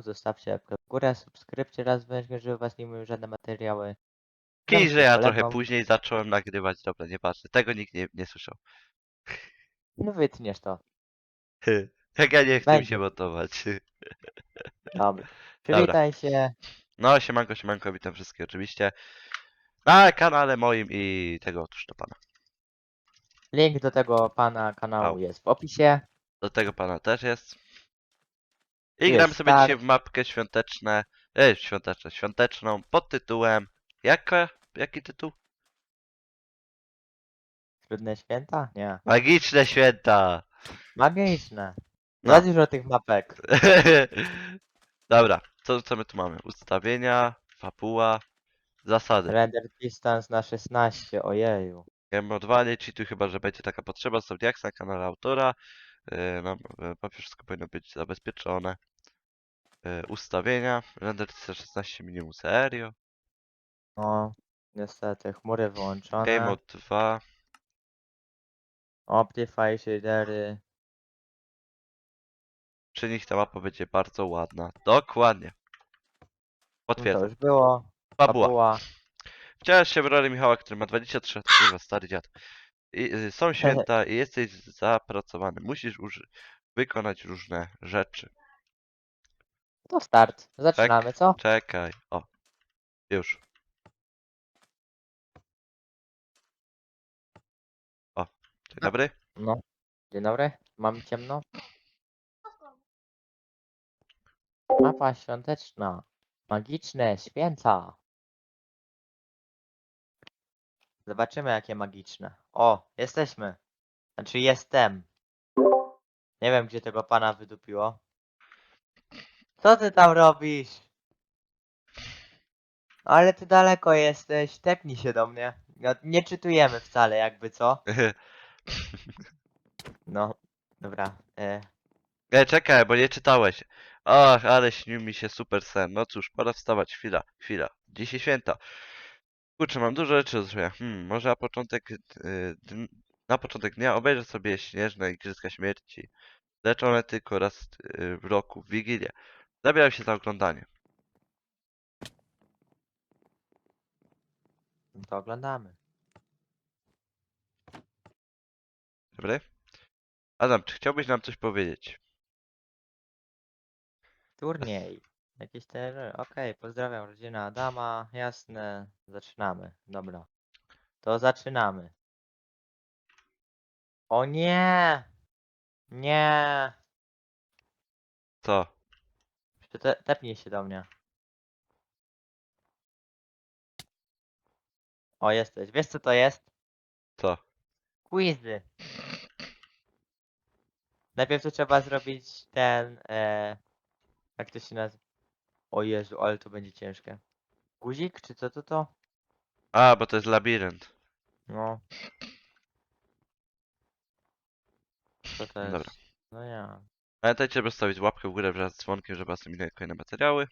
zostawcie łapkę w górę, subskrypcję raz węźnie, żeby was nie mówiły żadne materiały. Kij, że ja trochę później zacząłem nagrywać, dobra, nieważne. Tego nikt nie, nie słyszał. No wytniesz to. Jak ja nie chcę mi Będzie. się montować. Dobra. Przywitaj się. No, siemanko, siemanko, witam wszystkich oczywiście. Na kanale moim i tego otóż to pana. Link do tego pana kanału Au. jest w opisie. Do tego pana też jest. I Jest gramy sobie tak. dzisiaj w mapkę świąteczne, e, świąteczne, świąteczną pod tytułem, jaka, jaki tytuł? Trudne święta? Nie. Magiczne święta! Magiczne. No. Za dużo tych mapek. Dobra, co, co my tu mamy? Ustawienia, fabuła, zasady. Render distance na 16, ojeju. Modowanie cheatu chyba, że będzie taka potrzeba, zostawić jak na kanale autora. Yy, no, yy, papież wszystko powinno być zabezpieczone. Yy, ustawienia, render 16 minimum serio. No, niestety, chmury wyłączone. Game mode 2. Optify shadery. Przy nich ta mapa będzie bardzo ładna. Dokładnie. No to Potwierdzam. już było. Fabuła. Fabuła. Wcielasz się w rolę Michała, który ma 23 lat, stary dziad. Y, są święta i jesteś zapracowany. Musisz uży- wykonać różne rzeczy. To start. Zaczynamy, co? Czekaj. O. Już. O. Dzień dobry. No. Dzień dobry. Mam ciemno. Mapa świąteczna. Magiczne święta. Zobaczymy jakie magiczne. O, jesteśmy. Znaczy jestem. Nie wiem gdzie tego pana wydupiło. Co ty tam robisz? Ale ty daleko jesteś. Tepnij się do mnie. No, nie czytujemy wcale jakby co. No, dobra. E, Ej, czekaj, bo nie czytałeś. Ach, ale śnił mi się super sen. No cóż, pora wstawać. Chwila, chwila. Dzisiaj święta. Kurczę, mam dużo rzeczy do zrobienia. Hmm, może na początek, y, dn- na początek dnia obejrzę sobie śnieżne Igrzyska Śmierci. Lecz one tylko raz y, w roku, w Wigilię. Zabieram się za oglądanie. no to oglądamy. Dobry? Adam, czy chciałbyś nam coś powiedzieć? Turniej. Jakieś te. Okej, pozdrawiam rodzinę Adama. Jasne. Zaczynamy. Dobra. To zaczynamy. O nie! Nie! Co? Te, tepnij się do mnie. O, jesteś. Wiesz co to jest? Co? Quizy. Najpierw tu trzeba zrobić ten. E, jak to się nazywa? O Jezu, ale to będzie ciężkie. Guzik, czy co to to? A, bo to jest labirynt. No. Co to jest? Dobra. No ja. Pamiętajcie, żeby zostawić łapkę w górę wraz z dzwonkiem, żeby was minęły kolejne materiały.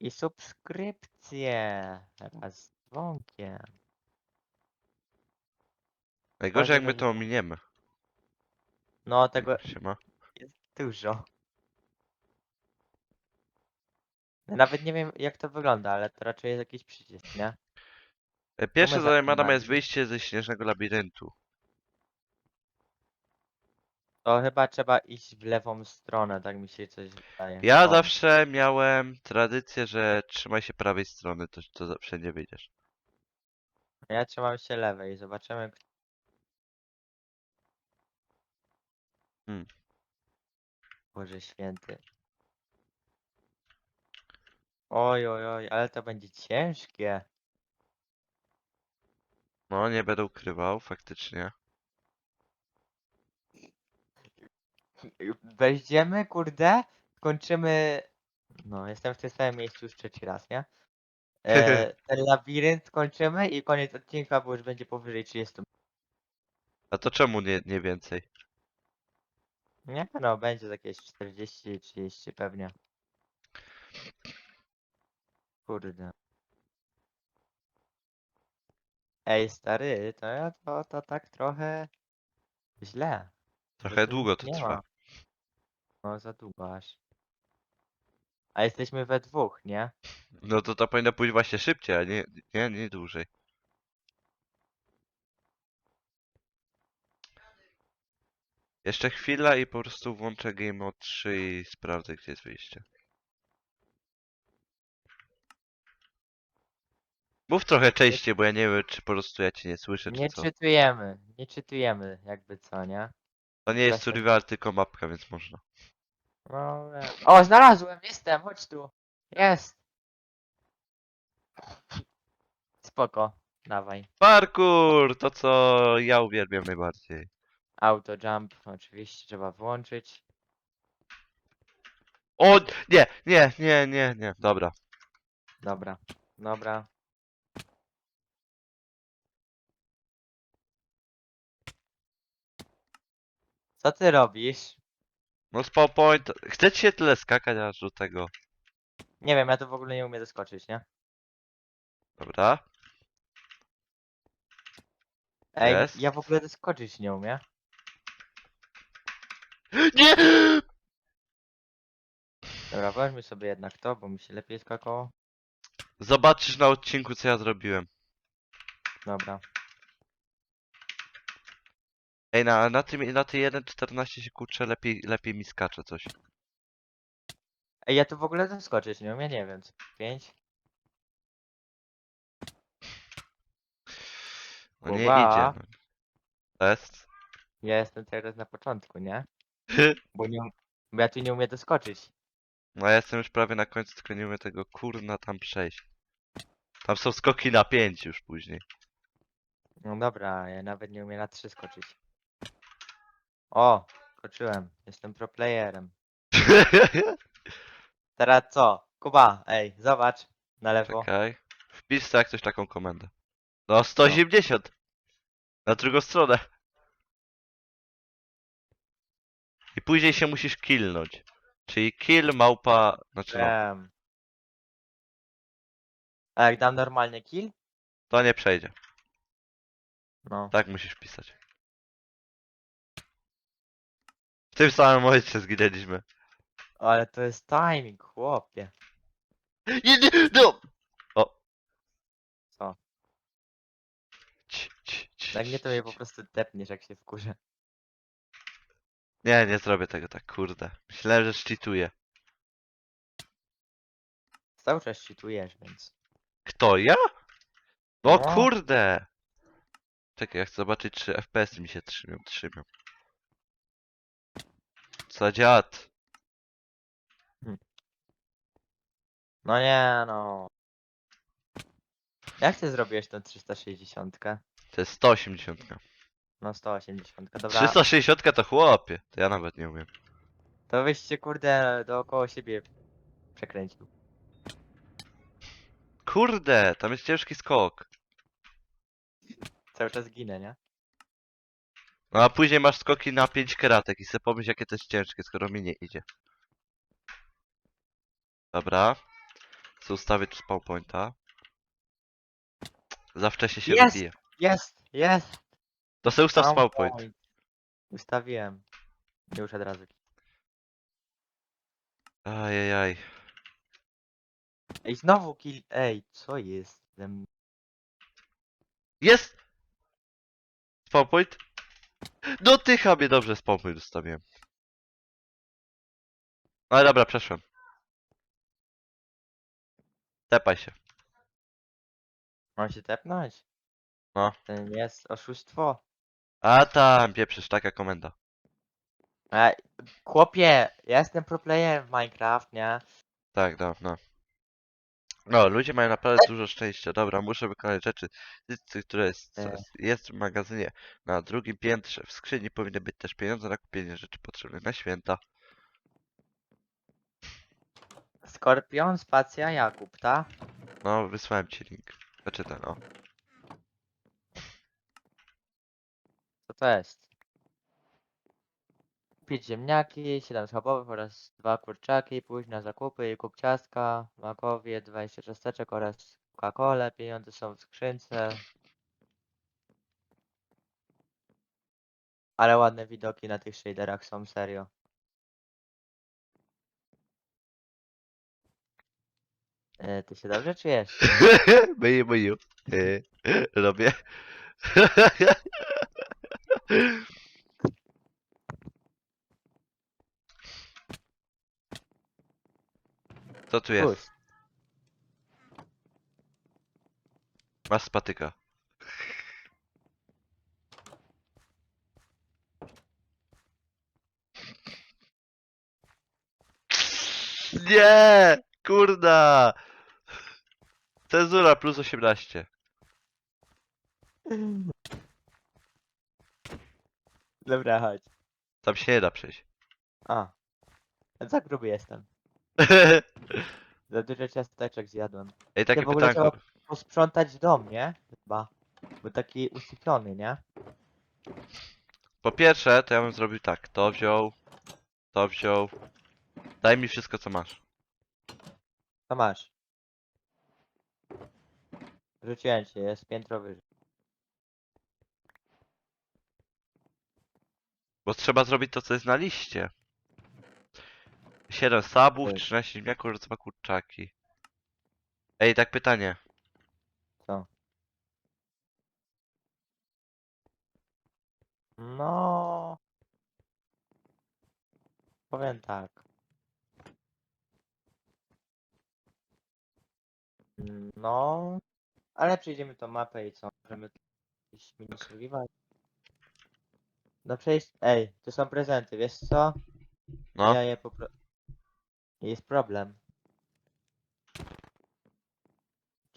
I subskrypcje. Raz z dzwonkiem. Najgorzej jak my to ominiemy. No tego Siema. jest dużo. Ja Nawet nie wiem jak to wygląda, ale to raczej jest jakiś przycisk, nie? E, Pierwsze zadanie Adama jest wyjście ze śnieżnego labiryntu. To chyba trzeba iść w lewą stronę, tak mi się coś wydaje. Ja O, zawsze miałem tradycję, że trzymaj się prawej strony, to, to zawsze nie wyjdziesz. Ja trzymam się lewej, zobaczymy. k- Hmm. Boże święty. Oj, oj, oj, ale to będzie ciężkie. No, nie będę ukrywał, faktycznie. Wejdziemy, kurde, skończymy. No, jestem w tym samym miejscu już trzeci raz, nie? E, ten labirynt skończymy i koniec odcinka, bo już będzie powyżej 30. A to czemu nie, nie więcej? Nie, no, będzie jakieś 40-30 pewnie. Kurde. Ej, stary, to, ja- to, to tak trochę źle. Trochę długo to nie trwa. ma. No, za długo aż. A jesteśmy we dwóch, nie? No to to powinno pójść właśnie szybciej, a nie, nie, nie dłużej. Jeszcze chwila i po prostu włączę Game Mode 3 i sprawdzę gdzie jest wyjście. Mów trochę częściej, bo ja nie wiem czy po prostu ja cię nie słyszę czy Nie co. czytujemy, nie czytujemy, jakby co, nie? To nie jest survival, tylko mapka, więc można. No, e, o, znalazłem, jestem, chodź tu. Jest. Spoko, dawaj. Parkour! To co ja uwielbiam najbardziej. Auto jump, oczywiście trzeba włączyć. O! Nie, nie, nie, nie, nie. Dobra. Dobra, dobra. Co ty robisz? No spawn point. Chcecie się tyle skakać aż do tego. Nie wiem, ja tu w ogóle nie umiem doskoczyć, nie? Dobra. Ej, Jest. ja w ogóle doskoczyć nie umiem. Nie! Dobra, weźmy sobie jednak to, bo mi się lepiej skakało. Zobaczysz na odcinku co ja zrobiłem. Dobra. Ej, na, na tym, na tej 1.14 się kurczę lepiej, lepiej mi skacze coś. Ej, ja tu w ogóle doskoczyć nie umiem, nie wiem. co, Pięć? No nie Kuba. idzie. No. Test. Ja jestem teraz na początku, nie? Bo, nie, um- bo ja tu nie umiem doskoczyć. No ja jestem już prawie na końcu, tylko nie umiem tego kurna tam przejść. Tam są skoki na 5 już później. No dobra, ja nawet nie umiem na trzy skoczyć. O, skoczyłem. Jestem pro playerem. Teraz co? Kuba, ej, zobacz. Na lewo. Czekaj. Wpisz jak coś taką komendę. No 180! Na drugą stronę. I później się musisz killnąć. Czyli kill małpa, znaczy no. A jak dam normalnie kill? to nie przejdzie. No. Tak musisz pisać. Tym samym momencie zginęliśmy. Ale to jest timing, chłopie. Nie, nie, no! Co? Ci, ci, ci, Jak nie to mnie po ci. prostu tepniesz jak się wkurzę. Nie, nie zrobię tego tak, kurde. Myślałem, że cheatuję. Cały czas cheatujesz, więc. Kto, ja? No No. kurde! Czekaj, ja chcę zobaczyć, czy FPS mi się trzymią, trzymią. Co dziad? No nie no. Jak ty zrobiłeś tą 360? To jest 180. No 180, dobra. 360 to chłopie. To ja nawet nie umiem. To byście kurde dookoła siebie przekręcił. Kurde, tam jest ciężki skok. Cały czas ginę, nie? No a później masz skoki na 5 keratek i sobie pomyśl jakie to jest ciężkie, skoro mi nie idzie. Dobra. Ustawię tu spawn pointa. Za wcześnie się Jest! wybije. Jest! Jest! To sobie ustaw Spawn point. point. Ustawiłem. Już od razu. Ajajaj. Ej, znowu kill. Ej, co jest? ze mną? Jest! Spawn point? No ty chamie, dobrze point ustawiłem. No ale dobra, przeszłem. Tepaj się. Mam się tepnąć? No. To nie jest oszustwo. A tam, pieprzysz, taka komenda. Ej, chłopie, ja jestem pro player w Minecraft, nie? Tak, no, no. No, ludzie mają naprawdę dużo szczęścia. Dobra, muszę wykonać rzeczy, które jest, jest, jest w magazynie. Na drugim piętrze w skrzyni powinny być też pieniądze na kupienie rzeczy potrzebnych na święta. Skorpion, spacja, Jakub, ta? No, wysłałem ci link. Znaczy ten, o. Co to jest? Kupić ziemniaki, 7 schabowych oraz dwa kurczaki, pójść na zakupy i kup ciastka, makowie, 20 ciasteczek oraz Coca-Colę. Pieniądze są w skrzynce. Ale ładne widoki na tych shaderach są, serio. E, ty się dobrze czujesz? myju, myju. E, robię. tu jest? Masz spatyka. Nie! Kurda! Cezura plus 18. Dobra, chodź. Tam się nie da przejść. A. Za gruby jestem. Za dużo ciasteczek zjadłem. Ej, takie w ogóle pytanko. Posprzątać dom, nie? Chyba. Był taki usypiony, nie? Po pierwsze, to ja bym zrobił tak. To wziął. To wziął. Daj mi wszystko, co masz. To masz. Rzuciłem cię, jest piętro wyżej. Bo trzeba zrobić to, co jest na liście. 7 sabów, Tak. 13 ziemniaków, dwa kurczaki. Ej, tak pytanie. Co? No. Powiem tak. No. Ale przejdziemy tą mapę i co? Możemy jakiś mini survival. No przejść. Ej, to są prezenty, wiesz co? No, Ja je popro... Jest problem.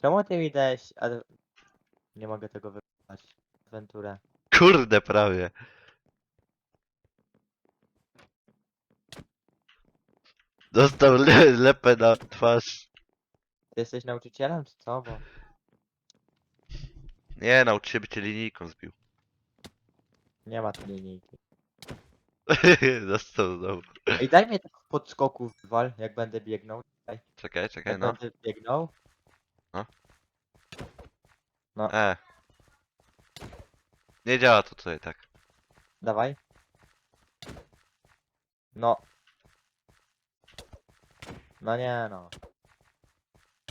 Czemu ty mi dałeś... ad- Nie mogę tego wybrać. Awanturę. kurde prawie. Dostał le lepę na twarz. Ty jesteś nauczycielem, czy co? Bo... Nie, nauczy się być linijką zbił. Nie ma tu linijki. Dostał znowu. Ej, daj mi tak podskoków wal, jak będę biegnął. Czekaj, czekaj, jak no. będę biegnął. E. Nie działa to tutaj tak. Dawaj. No. No nie no.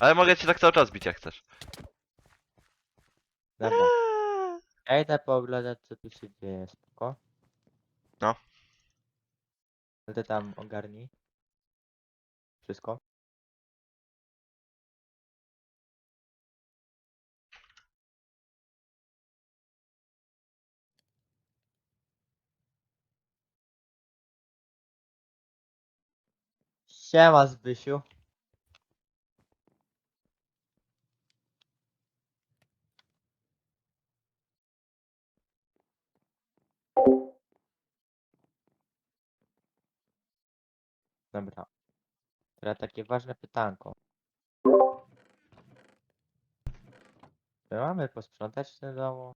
Ale mogę cię tak cały czas bić jak chcesz. Dobra. Ja idę pooglądać co tu się dzieje, spoko? No. No tam ogarnij. Wszystko. Siema Zbysiu. Dobra. Teraz takie ważne pytanko. Czy mamy posprzątać tym domu?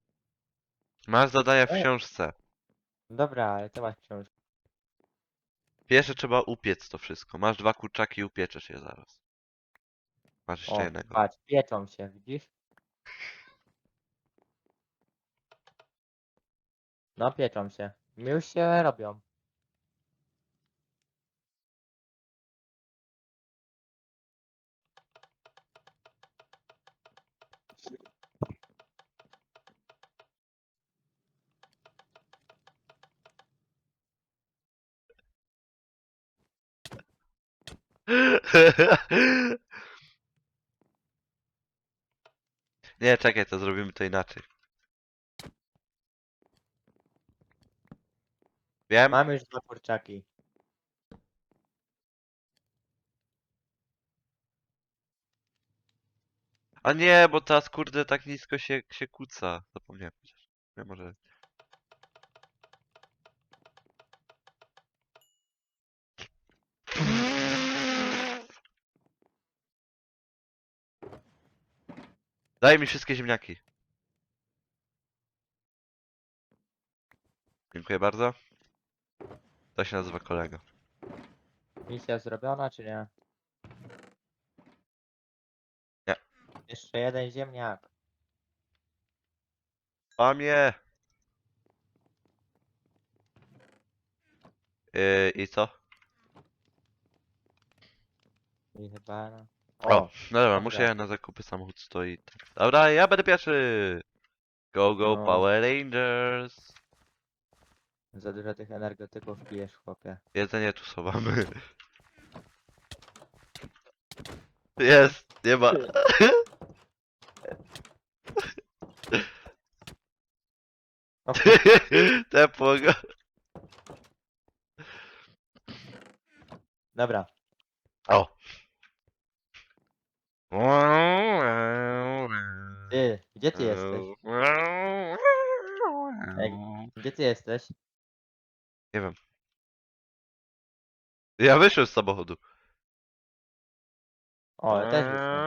Masz zadania w książce. Dobra, ale ty masz książkę. Pierwsze trzeba upiec to wszystko. Masz dwa kurczaki i upieczesz je zaraz. Masz jeszcze O, jednego. patrz, pieczą się, widzisz? No, pieczą się. Już się robią. Nie, czekaj, to zrobimy to inaczej. Wiem? Mamy już dwa kurczaki. A nie, bo teraz kurde tak nisko się, się kłóca. Zapomniałem chociaż. Nie, może... Daj mi wszystkie ziemniaki. Dziękuję bardzo. To się nazywa kolega. Misja zrobiona, czy nie? Nie. Jeszcze jeden ziemniak. Pamie! Yy, I co? I chyba... No. O, no dobra, muszę ja na zakupy, samochód stoi. Dobra, ja będę pierwszy! Go, go, No. Power Rangers! za dużo tych energetyków pijesz, chłopie. Jedzenie tu schowamy. Jest, nie ma. O, go. Dobra, O! Ty, gdzie ty jesteś? Gdzie ty jesteś? Nie wiem. Ja wyszłem z samochodu. O, ja też jestem.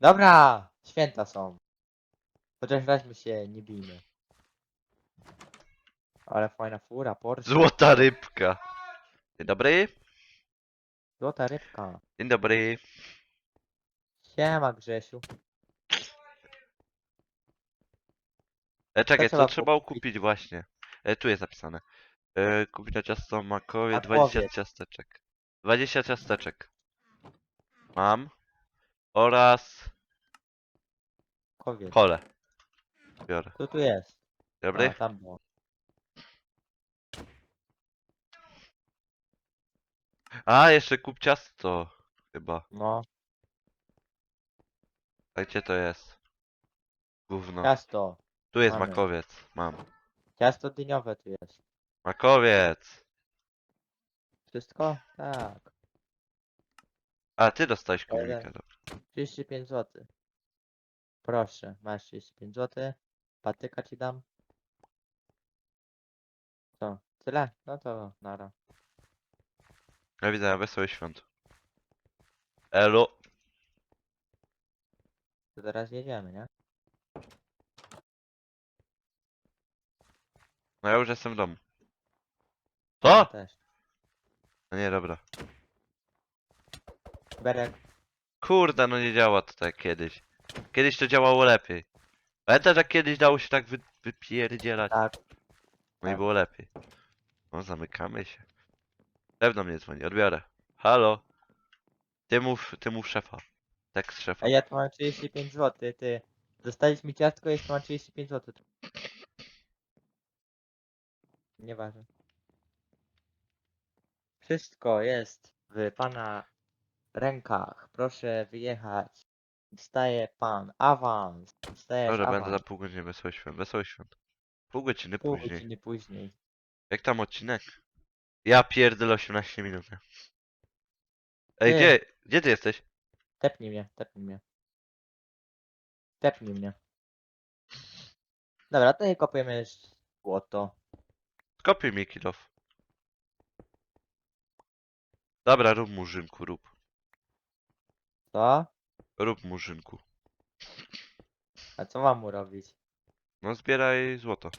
Dobra, święta są. Chociaż weźmy się, nie bijmy. Ale fajna fura, Porsche. Złota rybka. Dzień dobry. Złota rybka. Dzień dobry. Siema Grzesiu. E, czekaj, co trzeba trzeba kupić? kupić właśnie? E, tu jest napisane. E, kupić na ciasto makowie Na 20 powiedz. ciasteczek. 20 ciasteczek. Mam. Oraz Powiedz. kole. Biorę. Co tu jest? Dobry? A, tam było. A, jeszcze kup ciasto. Chyba. No, A gdzie to jest? Gówno. ciasto. Tu jest mamy. makowiec. Mam. Ciasto dyniowe tu jest. Makowiec! Wszystko? Tak. A, ty dostałeś Ale- komunikat. dobra. 35 zł. Proszę, masz 35 zł. Patyka ci dam. Co? Tyle? No to nara. Ja widzę, wesoły świąt. Elo. To teraz jedziemy, nie? No ja już jestem w domu. Ja Co? też. No nie, dobra. Berek. Kurde, no nie działa to tak kiedyś. Kiedyś to działało lepiej. Pamiętasz jak kiedyś dało się tak wy wypierdzielać? Tak. No i tak. było lepiej. No zamykamy się. Do mnie dzwoni, odbiorę. Halo? Ty mów, ty mów szefa. Tekst szefa. A ja tu mam 35 zł, ty. Dostaliś mi ciastko, jeszcze mam 35 zł. Nieważne. Wszystko jest w pana rękach. Proszę wyjechać. Dostaje pan awans. Dostajesz Dobra, awans. będę za pół godziny wesoły świąt. Wesoły świąt. Pół godziny Pół później. godziny później. Jak tam odcinek? Ja pierdolę 18 minut. Ej, Ty. gdzie, gdzie ty jesteś? Tepnij mnie, tepnij mnie. Tepnij mnie. Dobra, to nie kopiemy złoto. Kopiuj mi kilof. Dobra, rób murzynku, rób. Co? Rób murzynku. A co mam mu robić? No zbieraj złoto.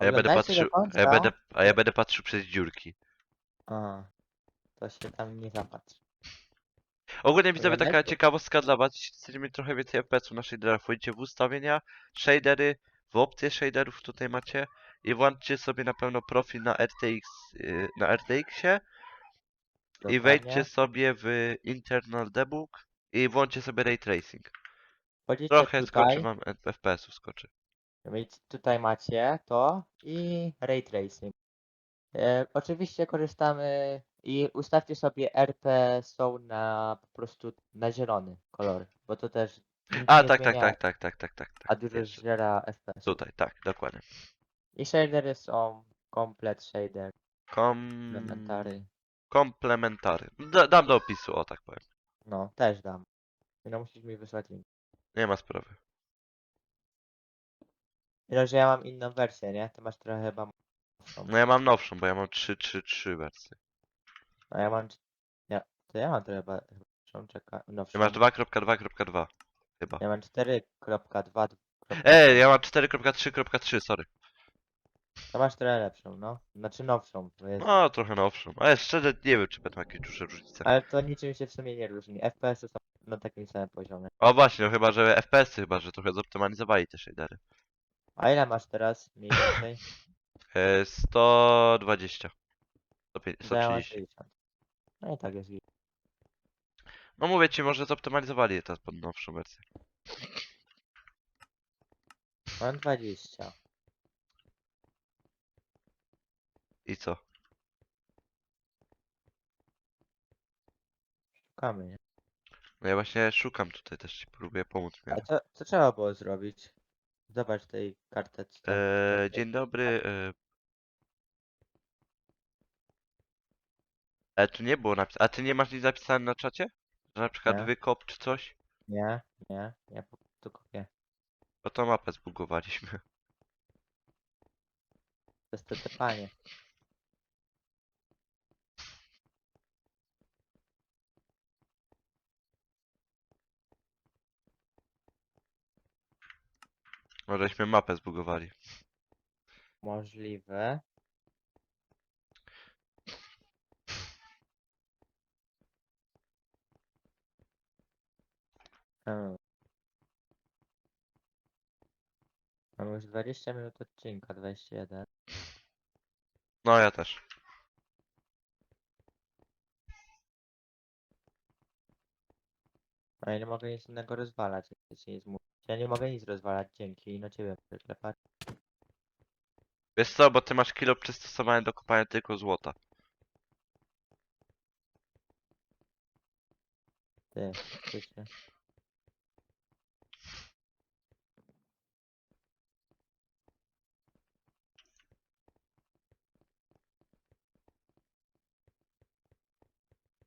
A ja będę Oglądajcie patrzył, do a ja będę, a ja będę patrzył przez dziurki. A, to się tam nie zapatrz. Ogólnie widzowie taka Oglądajcie. ciekawostka dla was, jeśli chcecie mieć trochę więcej FPS-ów na shaderach, wchodzicie w ustawienia, shadery, w opcje shaderów tutaj macie i włączcie sobie na pewno profil na RTX, yy, na RTX-ie i Dokładnie. wejdźcie sobie w internal debug i włączcie sobie ray tracing. Wchodzicie Trochę tutaj, skoczy wam FPS-ów skoczy. Więc tutaj macie to i ray tracing. E, oczywiście korzystamy i ustawcie sobie RP są na po prostu na zielony kolor, bo to też A nie tak, tak, zmienia, tak, tak, tak, tak, tak, a tak. dużo Jeszcze. zżera FPS. Tutaj, tak, dokładnie. I shadery są komplet shader, Kom... elementary. Komplementary. Da, dam do opisu, o tak powiem. No, też dam. No musisz mi wysłać link. Nie ma sprawy. Mimo, że ja mam inną wersję, nie? Ty masz trochę chyba nowszą. No ja mam nowszą, bo ja mam 3-3-3 wersję. A ja mam... Ja, to ja mam trochę chyba nowszą, czeka, Ty nowszą. masz 2.2.2. Chyba. Ja mam 4.2. Ej, ja mam 4.3.3, sorry. To masz trochę lepszą, no. Znaczy nowszą, to jest... No, trochę nowszą. Ale szczerze nie wiem, czy będą jakieś duże różnice. Ale to niczym się w sumie nie różni. FPS-y są na takim samym poziomie. O właśnie, no chyba, że FPS-y chyba, że trochę zoptymalizowali te shadery. A ile masz teraz mniej więcej? E, 120. 150, Ja mam 130. 60. No i tak jest git. No mówię ci, może zoptymalizowali to pod nowszą wersję. Mam 20. I co? Szukamy, nie? No ja właśnie szukam tutaj, też ci próbuję pomóc. A co, co trzeba było zrobić? Zobacz tej karteczce. E, dzień dobry. E... Ale tu nie było napisane. A ty nie masz nic napisane na czacie? Że na przykład Nie. wykop czy coś? Nie, nie, nie, po prostu kopię. Bo to mapę zbugowaliśmy. To jest to tepanie. Możeśmy mapę zbugowali. Możliwe. Hmm. Mam już 20 minut odcinka, 21. No ja też. A ja nie mogę nic innego rozwalać, jak ci nic mówić. Ja nie mogę nic rozwalać, dzięki, no ciebie przyklepać. Wiesz co, bo ty masz kilo przystosowane do kopania tylko złota. Ty, ty się.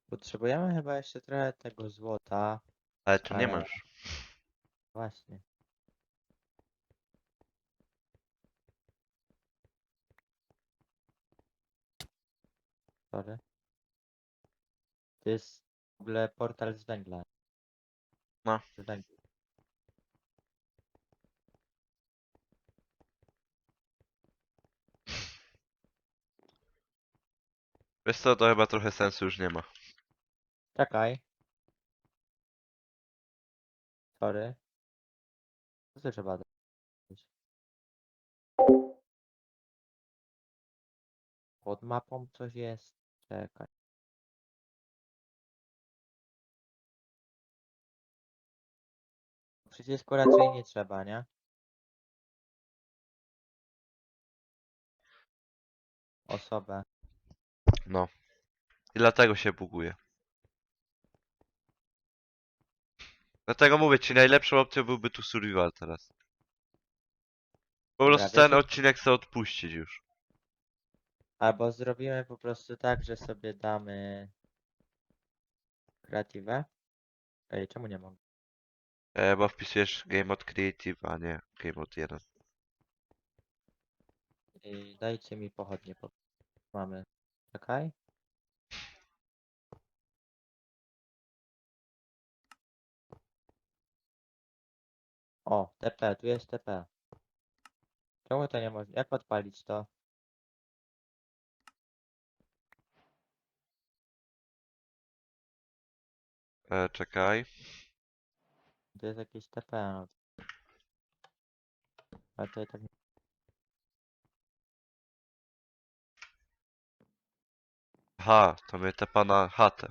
Potrzebujemy chyba jeszcze trochę tego złota. Ale tu nie Ale- masz. Właśnie. Sorry. To jest w ogóle portal z węgla. No. Z węgla. Wiesz co, to chyba trochę sensu już nie ma. Czekaj. Sorry. Co trzeba zrobić? Pod mapą coś jest. Czekaj. Przycisku raczej nie trzeba, nie? Osobę. No. I dlatego się buguje. Dlatego mówię ci, najlepszą opcją byłby tu survival teraz. Po prostu ten odcinek chcę odpuścić już. Albo zrobimy po prostu tak, że sobie damy kreatywę. Ej, czemu nie mogę? E, bo wpisujesz Game Mode Creative, a nie Game Mode 1. I dajcie mi pochodnie. Po... Mamy. Czekaj. O, TP, tu jest TP. Czemu to nie można? Jak odpalić to? E, czekaj. To jest jakieś TP. No. Ale to tak. Aha, to mnie tepa na chatę.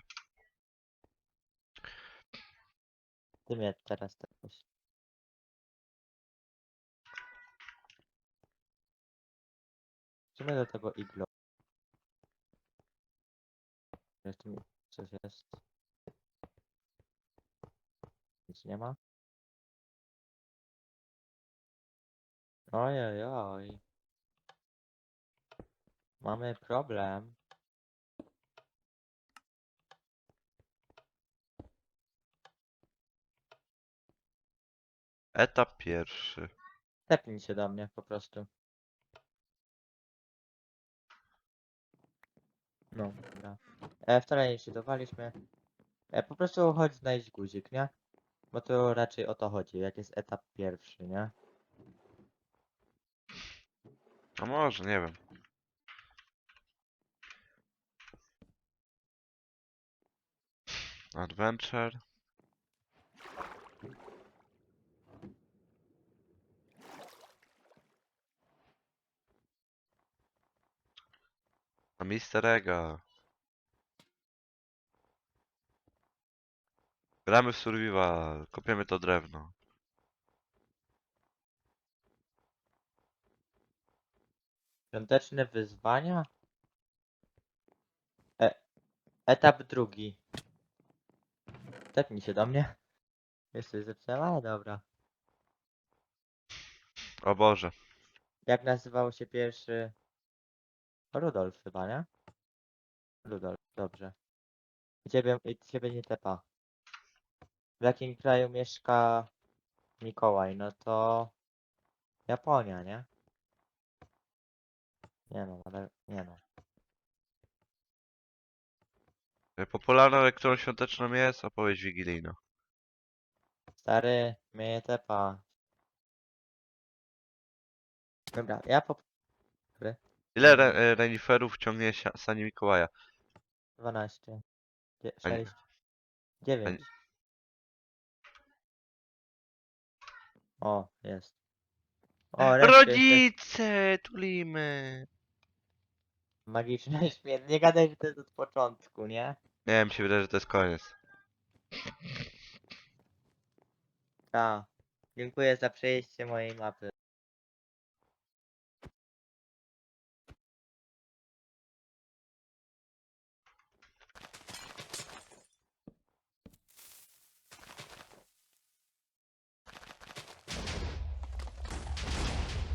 Ty mnie teraz tepuś. Idziemy do tego iglo. Jest tu coś jest. Nic nie ma. Ojej, oj. Mamy problem. Etap pierwszy. Tepnij się do mnie po prostu. No, dobra. E, wcale nie szydowaliśmy. E, po prostu chodź znaleźć guzik, nie? Bo to raczej o to chodzi, jak jest etap pierwszy, nie? A może, nie wiem. Adventure. Na Mister Ega. Gramy w survival, kopiemy to drewno. Świąteczne wyzwania? E, etap drugi. Tepnij się do mnie. Zaczęła? Ale dobra. O Boże. Jak nazywał się pierwszy? Rudolf chyba, nie? Rudolf, dobrze. Ciebie, ciebie nie tepa. W jakim kraju mieszka Mikołaj? No to... Japonia, nie? Nie no, ale... Nie no. E, Popularną elektroną świąteczną jest opowieść wigilijna. Stary, mnie nie tepa. Dobra, ja po... Ile re e, reniferów ciągnie sia- sani Mikołaja? 12. Dzie- A nie- 6. 9. O, jest. O, resztę jeszcze Rodzice! Tulimy! magiczne śmierć. Nie gadaj, że to jest od początku, nie? Nie wiem, mi się wydaje, że to jest koniec. Tak. Dziękuję za przejście mojej mapy.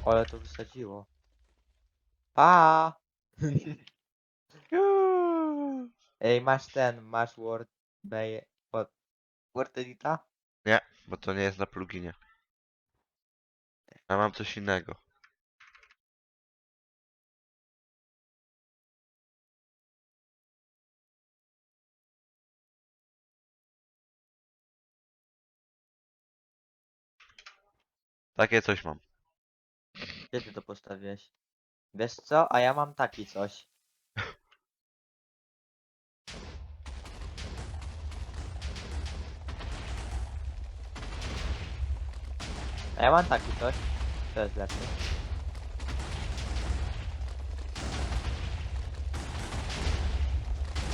Ale to wysadziło. Pa! Ej, masz ten, masz Word Bay... Word, Word Edita? Bo to nie jest na pluginie. Ja mam coś innego. Takie coś mam. Gdzie ty to postawiłeś? Wiesz co? A ja mam taki coś. A ja mam taki coś. To jest lepszy.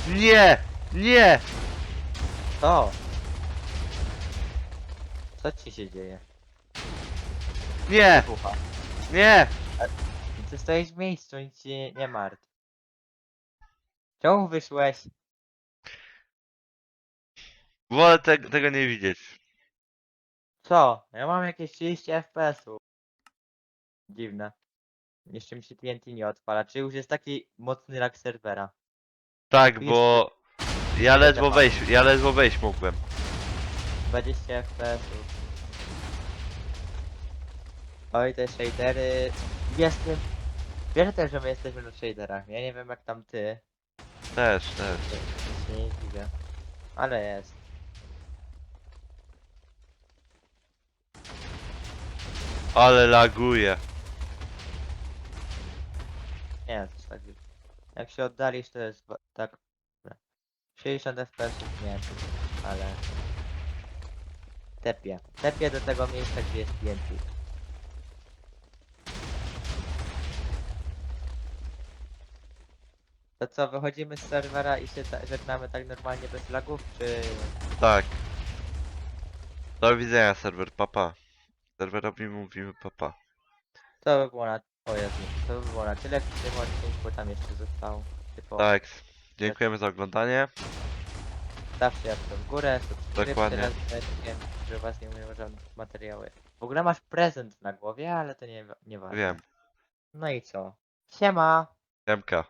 Nie! Nie! Co? Co ci się dzieje? Nie! Pucha. Nie! Ty stoisz w miejscu, nic ci nie, nie martw. Czemu wyszłeś? Wolę te tego nie widzieć. Co? Ja mam jakieś 30 FPS-ów. Dziwne. Jeszcze mi się TNT nie odpala. Czy już jest taki mocny lag serwera? Tak, bo ja ledwo wejść, ja ledwo wejść mógłbym. 20 FPS-ów. Oj, te shadery. Jestem. Wiesz też, że my jesteśmy na shaderach. Ja nie wiem jak tam ty. Też, też. się nie dziwię. Ale jest. Ale laguje. Nie jest tak. Jak się oddalisz, to jest ba- tak. dobra. 60 FPS-ów nie ale. Tepie. Tepie do tego miejsca, gdzie jest TNT. To co, wychodzimy z serwera i się ta- żegnamy tak normalnie bez lagów, czy... Tak. Do widzenia serwer, papa. Serwerowi mówimy papa. To by było na... O Jezu, to by było na tyle w tym odcinku, tam jeszcze zostało. Typo. Tak. Dziękujemy za oglądanie. Stawcie łapkę w górę, subskrypcję Dokładnie. raz wiem, że was nie umieją żadne materiały. W ogóle masz prezent na głowie, ale to nie, nie ważne. Wiem. No i co? Siema! Siemka.